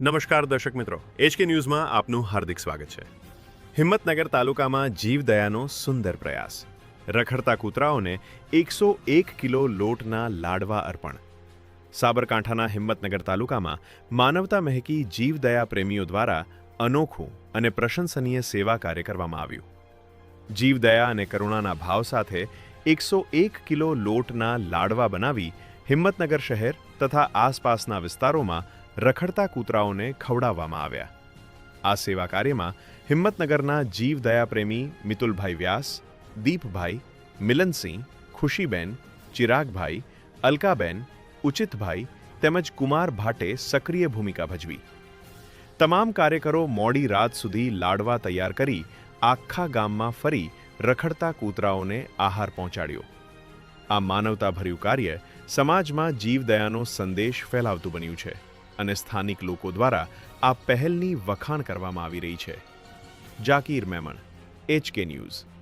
નમસ્કાર દર્શક મિત્રો. એચકે ન્યૂઝમાં આપનું હાર્દિક સ્વાગત છે. હિંમતનગર તાલુકામાં જીવદયાનો સુંદર પ્રયાસ. રખડતા કૂતરાઓને એકસો એક કિલો લોટના લાડવા અર્પણ. સાબરકાંઠાના હિંમતનગર તાલુકામાં માનવતા મહેકી જીવદયા પ્રેમીઓ દ્વારા અનોખું અને પ્રશંસનીય સેવા કાર્ય કરવામાં આવ્યું. જીવદયા અને કરુણાના ભાવ સાથે એકસો એક કિલો લોટના લાડવા બનાવી હિંમતનગર શહેર તથા આસપાસના વિસ્તારોમાં રખડતા કૂતરાઓને ખવડાવવામાં આવ્યા. આ સેવા કાર્યમાં હિંમતનગરના જીવ દયાપ્રેમી મિતુલભાઈ વ્યાસ, દીપભાઈ, મિલનસિંહ, ખુશીબેન, ચિરાગભાઈ, અલકાબેન, ઉચિતભાઈ તેમજ કુમાર ભાટે સક્રિય ભૂમિકા ભજવી. તમામ કાર્યકરો મોડી રાત સુધી લાડવા તૈયાર કરી આખા ગામમાં ફરી રખડતા કૂતરાઓને આહાર પહોંચાડ્યો. આ માનવતાભર્યું કાર્ય સમાજમાં જીવદયાનો સંદેશ ફેલાવતું બન્યું છે. અને સ્થાનિક લોકો દ્વારા આ પહેલની વખાણ કરવામાં આવી રહી છે. Jakir Memon, HK news.